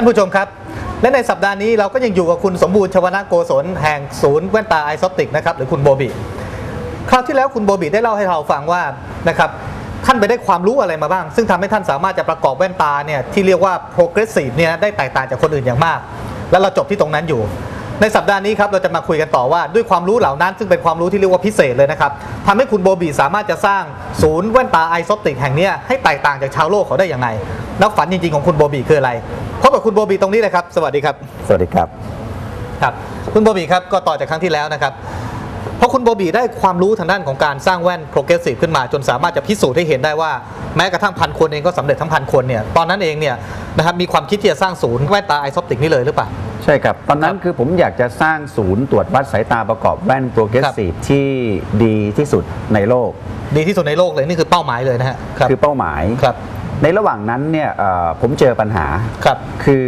านผู้ชมครับ และในสัปดาห์นี้เราก็ยังอยู่กับคุณสมบูรณ์ชวนาโกศลแห่งศูนย์แว่นตาไอซอปติกนะครับหรือคุณโบบีคราวที่แล้วคุณโบบีได้เล่าให้เราฟังว่านะครับท่านไปได้ความรู้อะไรมาบ้าง ซึ่งทำให้ท่านสามารถจะประกอบแว่นตาเนี่ยที่เรียกว่า progressive เนี่ยได้แตกต่างจากคนอื่นอย่างมาก แล้วเราจบที่ตรงนั้นอยู่ ในสัปดาห์นี้ครับเราจะมาคุยกันต่อว่าด้วยความรู้เหล่านั้นซึ่งเป็นความรู้ที่เรียกว่าพิเศษเลยนะครับทำให้คุณโบบีสามารถจะสร้างศูนย์แว่นตาไอซอปติกแห่งเนี้ยให้แตกต่างจากชาวโลกเขาได้ยังไงแล้วฝันจริงๆของคุณโบบีคืออะไรพบกับคุณโบบีตรงนี้เลยครับ สวัสดีครับ สวัสดีครับครับ คุณโบบีครับก็ต่อจากครั้งที่แล้วนะครับเพราะคุณโบบีได้ความรู้ทางด้านของการสร้างแว่นโปรเกรสซีฟขึ้นมาจนสามารถจะพิสูจน์ให้เห็นได้ว่าแม้กระทั่งพันคนเองก็สำเร็จทั้งพันคนเนี่ยตอนนั้นเองเนี่ยนะครับมีความคิดที่จะสร้างศูนย์แว่นตาไอซอปติกนี่เลยหรือเปล่า ใช่ครับ ตอนนั้คนรับคือผมอยากจะสร้างศูนย์ตรวจวัดสายตาประกอบแว่นโปรเกรสซีฟที่ดีที่สุดในโลก ดีที่สุดในโลกเลยนี่คือเป้าหมายเลยนะฮะครับคือเป้าหมายครับ ในระหว่างนั้นเนี่ยเอ่อผมเจอปัญหาครับคือ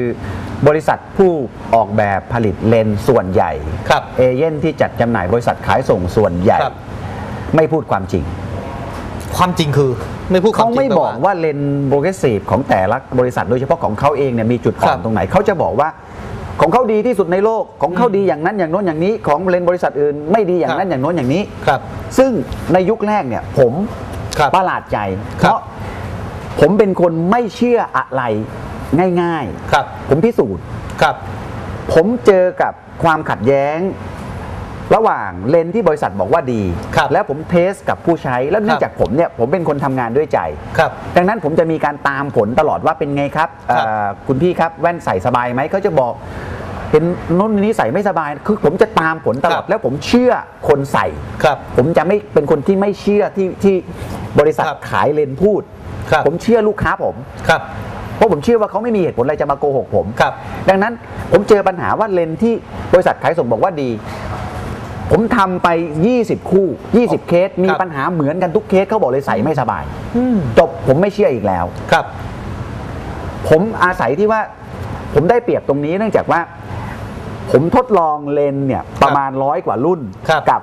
บริษัทผู้ออกแบบผลิตเลนส์ส่วนใหญ่ครับเอเย่นที่จัดจำหน่ายบริษัทขายส่งส่วนใหญ่ครับไม่พูดความจริง ความจริงคือไม่พูดควาเขามจริงไม่แปลบอกว่าเลนส์โปรเกรสซีฟของแต่ละบริษัทโดยเฉพาะของเขาเองเนี่ยมีจุดอ่อครันบตรงไหนเขาจะบอกว่า ของเขาดีที่สุดในโลกของเขาอืมดีอย่างนั้นอย่างโน้นอย่างนี้ของเลนส์บริษัทอื่น ไม่ดีอย่างนั้นอย่างโน้นอย่างนี้ครับ ซึ่งในยุคแรกเนี่ยผมครับประหลาดใจคเพรับราะผมเป็นคนไม่เชื่ออะไรง่ายครับๆผมพิสูจน์ครับ ผมเจอกับความขัดแย้ง ระหว่างเลนส์ที่บริษัทบอกว่าดีครับแล้วผมเทสกับผู้ใช้แล้วเนื่องครับจากผมเนี่ยผมเป็นคนทำงานด้วยใจครับดังนั้นผมจะมีการตามผลตลอดว่าเป็นไงครับครับเอ่อคุณพี่ครับแว่นใส่สบายไหมเขาจะบอกเห็นโน้นนี้ใส่ไม่สบาย คือผมจะตามผลตลอดแล้วผมเชื่อคนใส่ครับ ผมจะไม่เป็นคนที่ไม่เชื่อที่ที่บริษัทครับขายเลนส์พูดครับผมเชื่อลูกค้าผมครับเพราะผมเชื่อว่าเขาไม่มีเหตุผลอะไรจะมาโกหกผมครับ ดังนั้นผมเจอปัญหาว่าเลนส์ที่บริษัทขายส่งบอกว่าดี ผมทำไป 20 คู่ 20 เคสมีครับปัญหาเหมือนกันทุกเคสเขาบอกเลยใส่ไม่สบายอืมจบผมไม่เชื่ออีกแล้วครับ ผมอาศัยที่ว่า ผมได้เปรียบตรงนี้เนื่องจากว่า ผมทดลองเลนส์เนี่ย ประมาณร้อยกว่ารุ่นครับกับ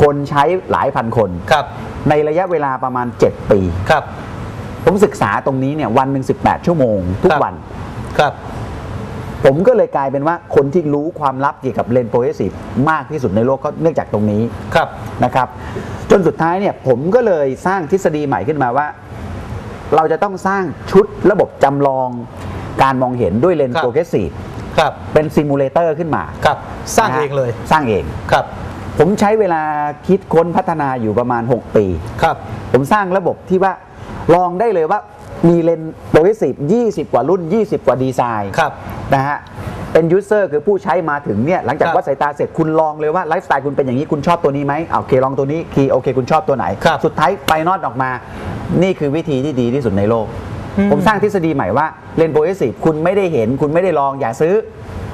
คนใช้หลายพันคนครับ ในระยะเวลาประมาณ 7 ปีครับ ผมศึกษาตรงนี้เนี่ยวันหนึ่ง18 ชั่วโมง ทุคกรับวันครับ ผมก็เลยกลายเป็นว่าคนที่รู้ความลับเกี่ยวกับเลนส์โปรเกรสซีฟมากที่สุดในโลกก็เนื่องจากตรงนี้ครับนะครับ จนสุดท้ายเนี่ยผมก็เลยสร้างทฤษฎีใหม่ขึ้นมาว่า เราจะต้องสร้างชุดระบบจำลองการมองเห็นด้วยเลนครัส์บโปรเกรสซีฟครับเป็นซิมูเลเตอร์ขึ้นมาครับสร้างนะฮะเองเลยสร้างเองครับ ผมใช้เวลาคิดค้นพัฒนาอยู่ประมาณ 6 ปีครับ ผมสร้างระบบที่ว่าลองได้เลยว่า มีเลนส์โปรเกรสซีฟ20 กว่ารุ่น 20 กว่าดีไซน์ครับนะฮะเป็นยูเซอร์คือผู้ใช้มาถึงเนี่ยหลังจากครับวัดสายตาเสร็จคุณลองเลยว่าไลฟ์สไตล์คุณเป็นอย่างนี้คุณชอบตัวนี้ไหมเอาโอเคลองตัวนี้คีย์โอเคคุณชอบตัวไหนครับสุดท้ายไฟนอลออกมา นี่คือวิธีที่ดีที่สุดในโลกอืมผมสร้างทฤษฎีใหม่ว่าเลนส์โปรเกรสซีฟคุณไม่ได้เห็นคุณไม่ได้ลองอย่าซื้อ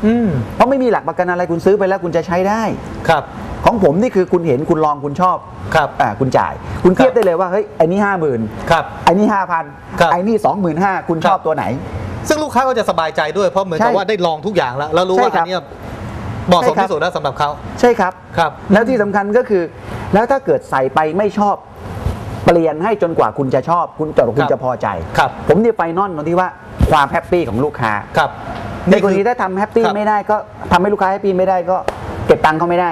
อืมเพราะไม่มีหลักประกันอะไรคุณซื้อไปแล้วคุณจะใช้ได้ครับ ของผมนี่คือคุณเห็นคุณลองคุณชอบครับอ่าคุณจ่าย คุณเทียบได้เลยว่าเฮ้ยไอ้นี่ห้าหมื่นครับไอ้นี่ห้าพันครับไอ้นี่สองหมื่นห้าคุณชอบครับตัวไหน ซึ่งลูกค้าก็จะสบายใจด้วยเพราะเหมือนกับใช่ว่าได้ลองทุกอย่างแล้วแล้วรู้ว่าใช่ครัอับนเนี้ยเหมาะสมใช่ครับที่สุดแล้วสำหรับเขาใช่ครับครับ แล้วที่สำคัญก็คือ แล้วถ้าเกิดใส่ไปไม่ชอบเปลี่ยนให้จนกว่าคุณจะชอบ คุณจนกว่าคุคณรับจะพอใจครับผมเนี่ยไฟนอลตรงที่ว่าความแฮปปี้ของลูกค้าครับในกรณีถ้าทำแฮปปี้ครับไม่ได้ก็ทำให้ลูกค้าแฮปปี้ไม่ได้ก็เก็บตังค์เขาไม่ได้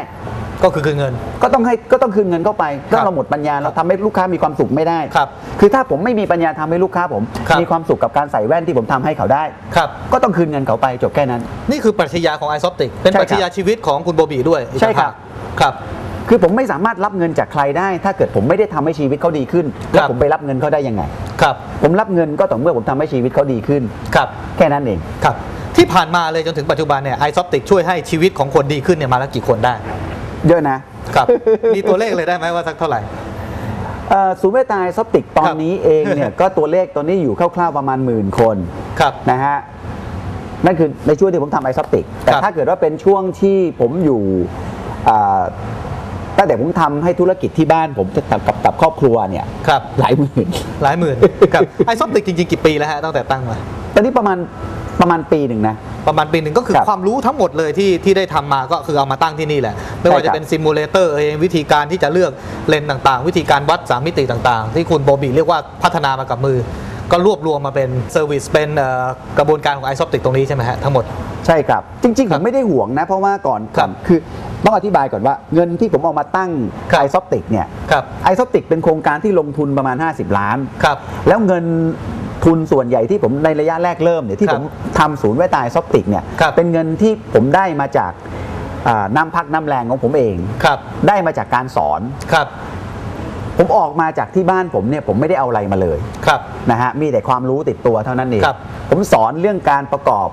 ก็คือคืนเงิน ก็ต้องให้ก็ต้องคืนเงินเข้าไปครัถ้าบเราหมดปัญญาเราทำให้ลูกค้ามีความสุขไม่ได้ครับคือถ้าผมไม่มีปัญญาทำให้ลูกค้าผมครับมีความสุขกับการใส่แว่นที่ผมทำให้เขาได้ครับก็ต้องคืนเงินเขาไปจบแค่นั้น นี่คือปรัชญาของไอซอปติกเป็นใช่ปครับรัชญาชีวิตของคุณโบบีด้วยใช่ครับครับคือผมไม่สามารถรับเงินจากใครได้ ถ้าเกิดผมไม่ได้ทำให้ชีวิตเขาดีขึ้น แล้วครับผมไปรับเงินเขาได้ยังไง ครับ ผมรับเงินก็ต่อเมื่อผมทำให้ชีวิตเขาดีขึ้น ครับ แค่นั้นเอง ครับ ที่ผ่านมาเลยจนถึงปัจจุบันเนี่ยไอซอปติกช่วยให้ชีวิตของคนดีขึ้นเนี่ยมาแล้วกี่คนได้ เยอะนะครับ มีตัวเลขเลยได้ไหมว่าสักเท่าไหร่เอ่อศูนย์เมตตาซอปติกตอนนี้เองเนี่ยก็ตัวเลขตอนนี้อยู่คร่าวๆประมาณหมื่นคนครับนะฮะนั่นคือในช่วงที่ผมทำไอซอปติกแต่ครับถ้าเกิดว่าเป็นช่วงที่ผมอยู่อ่าตั้งแต่ผมทำให้ธุรกิจที่บ้านผมกับกับกับครอบครัวเนี่ยครับหลายหมื่นหลายหมื่นครับไอซอปติกจริงๆ กี่ปีแล้วฮะตั้งแต่ตั้งมาตอนนี้ประมาณประมาณปีหนึ่งนะ ประมาณปีหนึ่งก็คือครับความรู้ทั้งหมดเลยที่ที่ได้ทำมาก็คือเอามาตั้งที่นี่แหละ ไม่ว่าใช่ครัจะบเป็นซิมูเลเตอร์เองวิธีการที่จะเลือกเลนส์ต่างๆ วิธีการวัดสามมิติต่างๆ ที่คุณโบบีเรียกว่าพัฒนามากับมือ ก็รวบรวมมาเป็นเซอร์วิสเป็นเอ่อกระบวนการของ iSoptic ตรงนี้ใช่ไหมฮะทั้งหมด ใช่ครับ จริง ๆ คผรับมไม่ได้ห่วงนะ เพราะว่าก่อนครับก่อนคือต้องอธิบายก่อนว่าเงินที่ผมเอามาตั้งครับไอซอปติกเนี่ยครับไอซอปติกเป็นโครงการที่ลงทุนประมาณ 50 ล้าน ครับ แล้วเงิน ทุนส่วนใหญ่ที่ผมในระยะแรกเริ่มเนี่ยที่ครัผบมทำศูนย์ไว้ตายซอปติกเนี่ยครับเป็นเงินที่ผมได้มาจากอ่าน้ำพักน้ำแรงของผมเองครับ ได้มาจากการสอนครับ ผมออกมาจากที่บ้านผมเนี่ยผมไม่ได้เอาอะไรมาเลยครับนะฮะมีแต่ความรู้ติดตัวเท่านั้นเองครับผมสอนเรื่องการประกอบ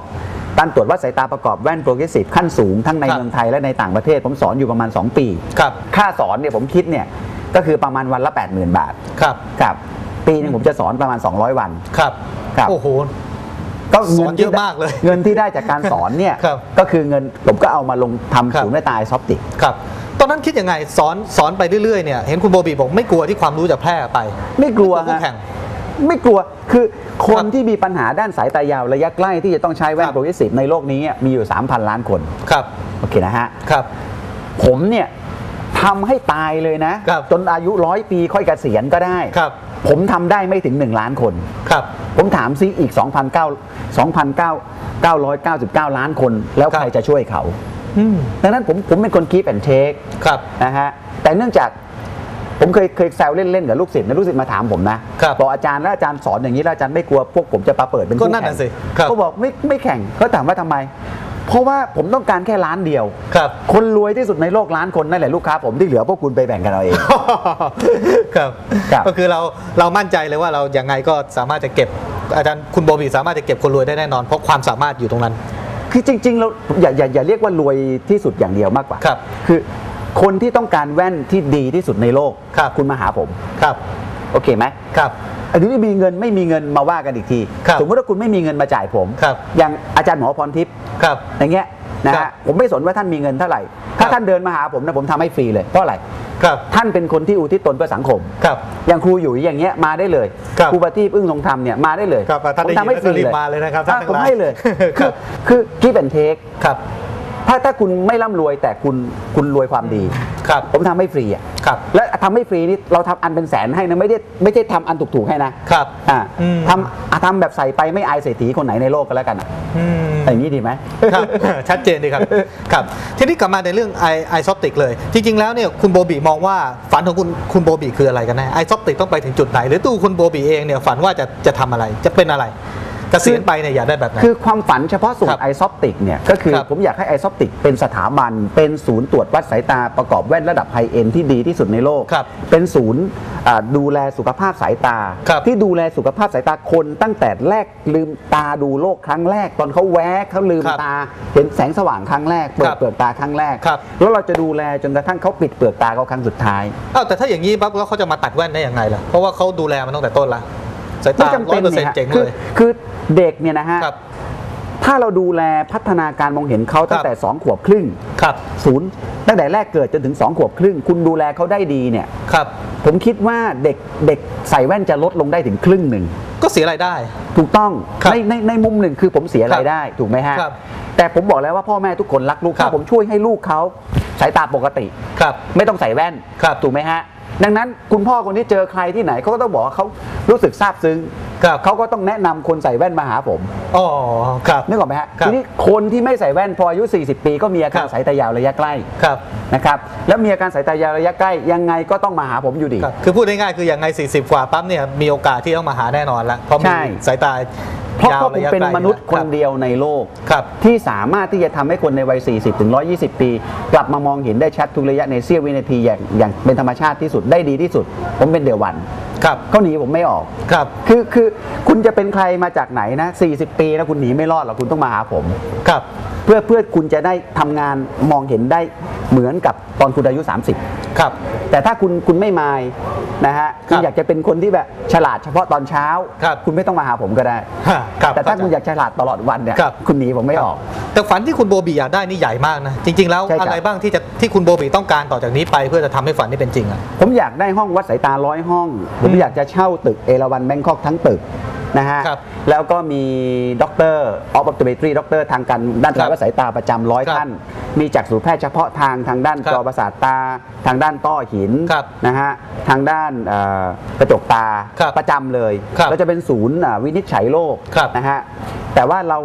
การตรวจวัดสายตาประกอบแว่นโปรเกรสซีฟขั้นสูงทั้งในครับเมืองไทยและในต่างประเทศ ผมสอนอยู่ประมาณ 2 ปีครับค่าสอนเนี่ยผมคิดเนี่ยก็คือประมาณวันละ 80,000 บาทครับครับ ปีหนึงผมจะสอนประมาณ 200 วันครับครับโอ้โหก็สอนเยอะมากเลย เงินที่ได้จากการสอนเนี่ยครับก็คือเงินผมก็เอามาลงครับทำศูนย์แม่ตายซอฟติกครับตอนนั้นคิดยังไงสอนสอนไปเรื่อยๆเนี่ยเห็นคุณโบบีบอกไม่กลัวที่ความรู้จะแพร่ไป ไม่กลัวไม่กลัวคู่ฮะแข่งไม่กลัวคือคคนรับที่มีปัญหาด้านสายตายาวระยะใกล้ที่จะต้องใช้แว่คนรับโปรเกรสซีฟในโลกนี้มีอยู่ 3,000 ล้านคนครับโอเคนะฮะครับผมเนี่ย ทำให้ตายเลยนะครับจนอายุร้อยปีค่อยเกษียณก็ได้ครับ ผมทำได้ไม่ถึง 1 ล้านคนครับ ผมถามซิอีก 2,900 2,999 ล้านคน แล้วครับใครจะช่วยเขาอืมดังนั้นผมผมเป็นคนคีปแอนเทคครับนะฮะแต่เนื่องจากผมเคยเคยแซวเล่นๆกับลูกศิษย์นะลูกศิษย์มาถามผมนะครับบอกอาจารย์แล้วอาจารย์สอนอย่างนี้แล้วอาจารย์ไม่กลัวพวกผมจะมาเปิดเป็นก็คู่นั่นแข่น่ะงสิครับเขาบอกไม่ไม่แข่งเขาถามว่าทำไม เพราะว่าผมต้องการแค่ล้านเดียว ครับ คนรวยที่สุดในโลกล้านคนนั่นแหละลูกค้าผมที่เหลือพวกคุณไปแบ่งกันเอาเอง ครับครับ ก็คือเราเรามั่นใจเลยว่าเรายังไงก็สามารถจะเก็บอาจารย์คุณโบบีสามารถจะเก็บคนรวยได้แน่นอน เพราะความสามารถอยู่ตรงนั้น คือจริง ๆ เราอย่าอย่าอย่าเรียกว่ารวยที่สุดอย่างเดียวมากกว่าครับ คือคนที่ต้องการแว่นที่ดีที่สุดในโลกครับ คุณมาหาผม ครับ โอเคไหมครับ อันนี้มีเงินไม่มีเงินมาว่ากันอีกทีครับสมมติว่าคุณไม่มีเงินมาจ่ายผมครับอย่างอาจารย์หมอพรทิพย์ครับอย่างเงี้ยนะครัฮะบผมไม่สนว่าท่านมีเงินเท่าไหร่ ถ้าครับท่านเดินมาหาผมนะผมทำให้ฟรีเลยเพราะอะไรครับท่านเป็นคนที่อุทิศตนเพื่อสังคมครับอย่างครูอยู่อย่างเงี้ยมาได้เลยครับครูปฏิบอึ้งทรงธรรมเนี่ยมาได้เลยครับอะท่านผมได้ยินทำให้ฟรีแล้วก็รีบเลยมาเลยนะครับท่านอะทั้งผมหลายให้เลยคคืรัอบคือกีเป็นเทคครับ ถ้าถ้าคุณไม่ร่ำรวยแต่คุณคุณรวยความดี ครับ ผมทำให้ฟรีอะครับ และทำให้ฟรีนี่เราทำอันเป็นแสนให้นะไม่ได้ไม่ใช่ทำอันถูกๆให้นะครับอ่าอืมทำอะทำแบบใส่ไปไม่อายเศรษฐีคนไหนในโลกก็แล้วกันอะอืมอย่างนี้ดีไหมครับชัดเจนดีครับครับ ทีนี้กลับมาในเรื่องไอไอซอปติกเลย จริง ๆ แล้วเนี่ยคุณโบบีมองว่าฝันของคุณคุณโบบีคืออะไรกันแน่ไอซอปติกต้องไปถึงจุดไหน หรือตู้คุณโบบีเองเนี่ยฝันว่าจะจะทำอะไรจะเป็นอะไรเกษียณไปเนี่ยอยากได้แบบไหน คือความฝันเฉพาะส่วคนรับไอซอปติกเนี่ยก็คือครับผมอยากให้ไอซอปติกเป็นสถาบัน เป็นศูนย์ตรวจวัดสายตาประกอบแว่นระดับไฮเอ็นที่ดีที่สุดในโลกครับเป็นศูนย์อ่าดูแลสุขภาพสายตาครับที่ดูแลสุขภาพสายตาคนตั้งแต่แรกลืมตาดูโลกครั้งแรก ตอนเขาแวกเขาลืมครับตาเห็นแสงสว่างครั้งแรกเปิคดรับเปลือกตาครั้งแรกครับแล้วเราจะดูแลจนกระทั่งเขาปิดเปลือกตาเขาครั้งสุดท้ายอ้าวแต่ถ้าอย่างนี้ปั๊บแล้วเขาจะมาตัดแว่นได้ยังไงล่ะเพราะว่าเขาดูแลมันตั้งแต่ต้นละ สายไม่ตาจำร้อเป็ยนเปอร์เซ็นเนี่ยต์เจ๋งคืเลยคือเด็กเนี่ยนะฮะครับถ้าเราดูแลพัฒนาการมองเห็นเขาตั้ครังบแต่สองขวบครึ่งครับศูนย์ตั้งแต่แรกเกิดจนถึง 2 ขวบครึ่ง คุณดูแลเขาได้ดีเนี่ยครับผมคิดว่าเด็กเด็กใส่แว่นจะลดลงได้ถึงครึ่งหนึ่ง ก็เสียรายได้ ถูกต้องครับในในในมุมหนึ่งคือผมเสียครับรายได้ถูกไหมฮะครับแต่ผมบอกแล้วว่าพ่อแม่ทุกคนรักลูกครัถ้าบผมช่วยให้ลูกเขาสายตาปกติครับไม่ต้องใส่แว่นครับถูกไหมฮะ ดังนั้นคุณพ่อคนที่เจอใครที่ไหนเขาก็ต้องบอกว่าเขารู้สึกซาบซึ้งครับเขาก็ต้องแนะนำคนใส่แว่นมาหาผมอ๋อครับ นึกออกไหมฮะครับทีนี้คนที่ไม่ใส่แว่นพออายุ 40 ปี ก็มีอาการครับ สายตายาวระยะใกล้ครับ นะครับแล้วมีอาการสายตายาวระยะใกล้ยังไงก็ต้องมาหาผมอยู่ดี ครับ คือพูดง่ายๆคืออย่างไง 40 กว่าปั๊บเนี่ยมีโอกาสที่ต้องมาหาแน่นอนละเพราะมีใช่ สายตา เพราะยาวเพราะผระมยะเป็นใกล้มนุษย์คนรับเดียวในโลกครับที่สามารถที่จะทำให้คนในวัย 40 ถึง 120 ปี กลับมามองเห็นได้ชัดทุกระยะในเสี้ยววินาทีอย่างอย่างเป็นธรรมชาติที่สุดได้ดีที่สุด ผมเป็นเดวันครับเขาหนีผมไม่ออกครับคือคือคุณจะเป็นใครมาจากไหนนะ 40 ปีแล้วคุณหนีไม่รอดหรอกคุณต้องมาหาผมครับ เพื่อเพื่อคุณจะได้ทำงานมองเห็นได้เหมือนกับตอนคุณอายุ 30 ครับ แต่ถ้าคุณคุณไม่มายนะฮะครัคุบณอยากจะเป็นคนที่แบบฉลาดเฉพาะตอนเช้าครับคุณไม่ต้องมาหาผมก็ได้ฮะครับแต่ถ้าคุณอยากฉลาดตลอดวันเนี่ยครับคุณหนีผมไม่ออก แต่ฝันที่คุณโบบีอยากได้นี่ใหญ่มากนะจริง ๆ แล้วใช่ครับอะไรบ้างที่จะที่คุณโบบีต้องการต่อจากนี้ไปเพื่อจะทำให้ฝันนี้เป็นจริงอะผมอยากได้ห้องวัดสายตาร้อยห้อง ผมอืมอยากจะเช่าตึกเอราวันแบงคอกทั้งตึก นะฮะ ครับแล้วก็มีด็อกเตอร์ออฟอ p ต o เมตรีด็อกเตอร์ทางการด้านครับสายสายตาประจำร้อยครับท่าน มีจักษุแพทย์เฉพาะทางทางด้านครับจอประสาทตา ทางด้านต้อหินครับนะฮะทางด้านเอ่อกระจกตาครับประจำเลยครับเราจะเป็นศูนย์อ่าวินิจฉัยโรคครับนะฮะแต่ว่าเรา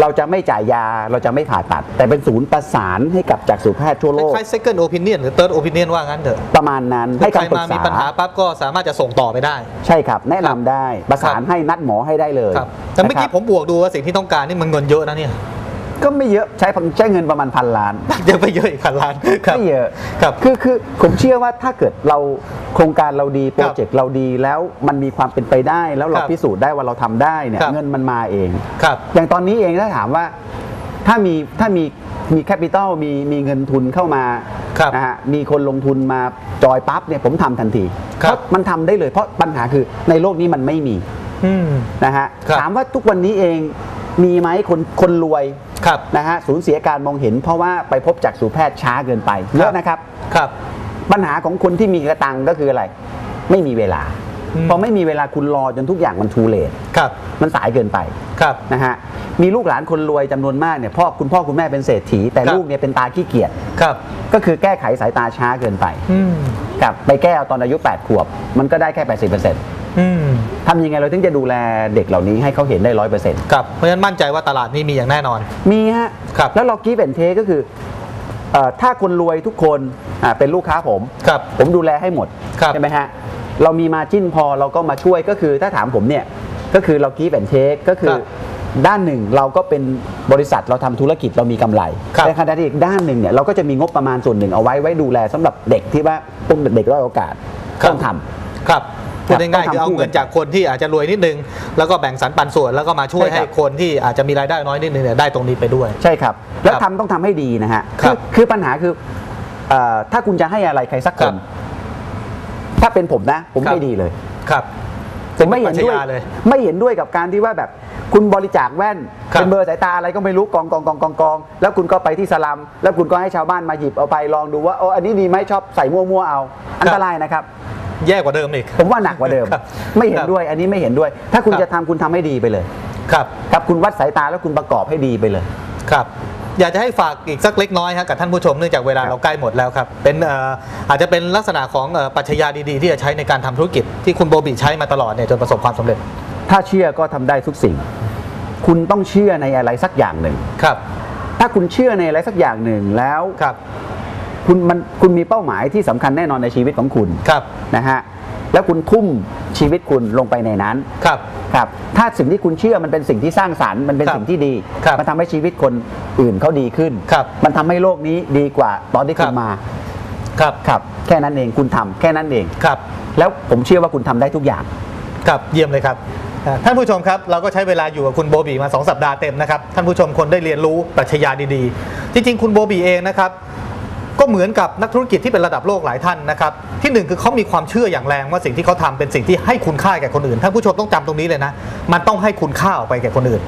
เราจะไม่จ่ายยาเราจะไม่ผ่าตัด แต่เป็นศูนย์ประสานให้กับจักษุแพทย์ทั่วคโลกล้ายๆ second opinion หรือ third opinion ว่างั้นเถอะประมาณนั้นให้ใครคำปรึมากษามีปัญหาปั๊บก็สามารถจะส่งต่อไปได้ ใช่ครับ แนะนำได้ประสานครับให้นัดหมอให้ได้เลยครับแต่เมื่อกี้นะครับผมบวกดูว่าสิ่งที่ต้องการนี่มันเงินเยอะนะเนี่ย ก็ไม่เยอะใช้ใช้เงินประมาณพันล้านเยอะไปเยอะอีกพันล้านครับไม่เยอะครับคือคือผมเชื่อว่าถ้าเกิดเราโครงการเราดีโปรเจกต์เราดีแล้วมันมีความเป็นไปได้ แล้วเราครับพิสูจน์ได้ว่าเราทำได้เนี่ยครับเงินมันมาเองครับอย่างตอนนี้เองถ้าถามว่าถ้ามีถ้ามีมีแคปิตอลมีมีเงินทุนเข้ามาครับนะฮะมีคนลงทุนมาจอยปั๊บเนี่ยผมทำทันทีครับเพราะมันทำได้เลยเพราะปัญหาคือในโลกนี้มันไม่มีอืมนะฮะครับถามว่าทุกวันนี้เองมีไหมคนคนรวยครับ นะฮะสูญเสียการมองเห็น เพราะว่าไปพบจักษุแพทย์ช้าเกินไปเยอะนะครับ ครับ ปัญหาของคนที่มีกระตังก็คืออะไร ไม่มีเวลาอืม พอไม่มีเวลาคุณรอจนทุกอย่างมันทูเลตครับมันสายเกินไปครับนะฮะมีลูกหลานคนรวยจำนวนมากเนี่ยพ่อคุณพ่อคุณแม่เป็นเศรษฐี แต่ครับลูกเนี่ยเป็นตาขี้เกียจครับ ก็คือแก้ไขสายตาช้าเกินไปอืมกับไปแก้เอาตอนอายุ 8 ขวบ มันก็ได้แค่ 80%อืมทำยังไงเราถึงจะดูแลเด็กเหล่านี้ให้เขาเห็นได้ร้อยเปอร์เซ็นต์ครับเพราะฉะนั้นมั่นใจว่าตลาดนี้มีอย่างแน่นอน มีฮะครับแล้วเรากีฟแอนเทก็คือเอ่อถ้าคนรวยทุกคนอ่าเป็นลูกค้าผมครับผมดูแลให้หมดครับใช่ไหมฮะ เรามีมาจิ้นพอเราก็มาช่วยก็คือถ้าถามผมเนี่ยก็คือเรากีฟแอนเทคก็คือครับด้านหนึ่งเราก็เป็นบริษัทเราทำธุรกิจเรามีกำไรครับในขณะที่อีกด้านหนึ่งเนี่ยเราก็จะมีงบประมาณส่วนหนึ่งเอาไว้ไว้ดูแลสำหรับเด็กที่ว่าพวกเด็กด้อยโอกาสต้องทำครับพูดง่ายๆต้องทำคือเอาคู่กันเงินจากคนที่อาจจะรวยนิดนึง แล้วก็แบ่งสรรปันส่วนแล้วก็มาช่วยใช่ครัให้บคนที่อาจจะมีรายได้น้อยนิดนึงเนี่ยได้ตรงนี้ไปด้วย ใช่ครับ แล้วครับทำต้องทำให้ดีนะฮะครับคือปัญหาคือเอ่อถ้าคุณจะให้อะไรใครสักคครันบ ถ้าเป็นผมนะ ผมครับไม่ดีเลย ครับ ผมไม่เห็นด้วยปรัชญาเลยไม่เห็นด้วยกับการที่ว่าแบบคุณบริจาคแว่นครับเป็นเบอร์สายตาอะไรก็ไม่รู้กองกองกองกองกองแล้วคุณก็ไปที่สลัม แล้วคุณก็ให้ชาวบ้านมาหยิบเอาไปลองดูว่าโอ้อันนี้ดีไหมชอบใส่มั่วๆเอา อันตรายนะครับ แย่กว่าเดิมอีกผมว่าหนักกว่าเดิมครับไม่เห็นด้วย อันนี้ไม่เห็นด้วย ถ้าคุณครับจะทำคุณทำให้ดีไปเลย ครับ ครับคุณวัดสายตาแล้วคุณประกอบให้ดีไปเลย ครับ อยากจะให้ฝากอีกสักเล็กน้อยครับกับท่านผู้ชมเนื่องจากเวลาครับเราใกล้หมดแล้วครับเป็นเอ่ออาจจะเป็นลักษณะของเอ่อปรัชญาดีๆ ที่จะใช้ในการทำธุรกิจที่คุณโบบิใช้มาตลอดเนี่ยจนประสบความสำเร็จ ถ้าเชื่อก็ทำได้ทุกสิ่ง คุณต้องเชื่อในอะไรสักอย่างหนึ่งครับ ถ้าคุณเชื่อในอะไรสักอย่างหนึ่งแล้วครับ คุณมันคุณมีเป้าหมายที่สำคัญแน่นอนในชีวิตของคุณครับนะฮะ แล้วคุณทุ่มชีวิตคุณลงไปในนั้นครับ ครับ ถ้าสิ่งที่คุณเชื่อมันเป็นสิ่งที่สร้างสรรค์มันเป็นครับสิ่งที่ดี ครับมันทำให้ชีวิตคนอื่นเขาดีขึ้น ครับมันทำให้โลกนี้ดีกว่าตอนที่ครัคุณบ มา ครับครับ แค่นั้นเองคุณทำแค่นั้นเอง ครับ แล้วผมเชื่อว่าคุณทำได้ทุกอย่าง ครับเยี่ยมเลยครับอ่าท่านผู้ชมครับเราก็ใช้เวลาอยู่กับคุณโบบีมา 2 สัปดาห์เต็มนะครับท่านผู้ชมคนได้เรียนรู้ปรัชญาดีๆ จริงๆ คุณโบบีเองนะครับ ก็เหมือนกับนักธุรกิจที่เป็นระดับโลกหลายท่านนะครับที่หนึ่งคือเขามีความเชื่ออย่างแรงว่าสิ่งที่เขาทำเป็นสิ่งที่ให้คุณค่าแก่คนอื่นท่านผู้ชมต้องจำตรงนี้เลยนะมันต้องให้คุณค่าออกไปแก่คนอื่น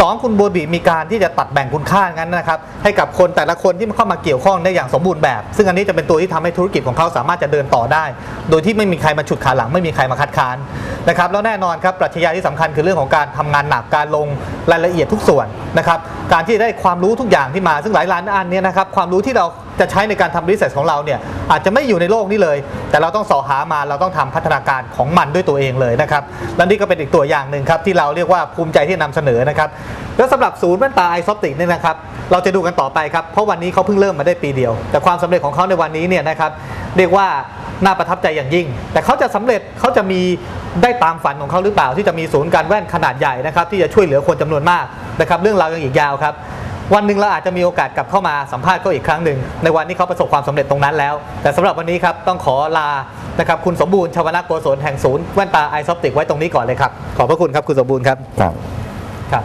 สองคุณโบบีมีการที่จะตัดแบ่งคุณค่างั้นนะครับให้กับคนแต่ละคนที่เข้ามาเกี่ยวข้องได้อย่างสมบูรณ์แบบ ซึ่งอันนี้จะเป็นตัวที่ทำให้ธุรกิจของเขาสามารถจะเดินต่อได้ โดยที่ไม่มีใครมาฉุดขาหลังไม่มีใครมาคัดค้านนะครับแล้วแน่นอนครับปรัชญาที่สำคัญคือเรื่องของการทำงานหนักการลงรายละเอียดทุกส่วนนะครับการที่ได้ความรู้ทุกอย่างที่มาซึ่งหลายล้านอันนี้นะครับความรู้ที่เรา จะใช้ในการทำรีเสิร์ชของเราเนี่ยอาจจะไม่อยู่ในโลกนี้เลย แต่เราต้องสอหามาเราต้องทำพัฒนาการของมันด้วยตัวเองเลยนะครับและนี่ก็เป็นอีกตัวอย่างหนึ่งครับที่เราเรียกว่าภูมิใจที่นำเสนอนะครับแล้วสำหรับศูนย์แว่นตาไอซอปติกเนี่ยนะครับเราจะดูกันต่อไปครับเพราะวันนี้เขาเพิ่งเริ่มมาได้ปีเดียว แต่ความสำเร็จของเขาในวันนี้เนี่ยนะครับเรียกว่าน่าประทับใจอย่างยิ่ง แต่เขาจะสำเร็จเขาจะมีได้ตามฝันของเขาหรือเปล่า ที่จะมีศูนย์การแว่นขนาดใหญ่นะครับที่จะช่วยเหลือคนจำนวนมากนะครับเรื่องราวยังอีกยาวครับ วันหนึ่งเราอาจจะมีโอกาสกลับเข้ามาสัมภาษณ์เขาอีกครั้งหนึ่งในวันที่เขาประสบความสำเร็จตรงนั้นแล้ว แต่สำหรับวันนี้ครับต้องขอลานะครับคุณสมบูรณ์ชวนาโกศลแห่งศูนย์แว่นตาไอซอปติกไว้ตรงนี้ก่อนเลยครับขอบพระคุณครับคุณสมบูรณ์ครับครับครับ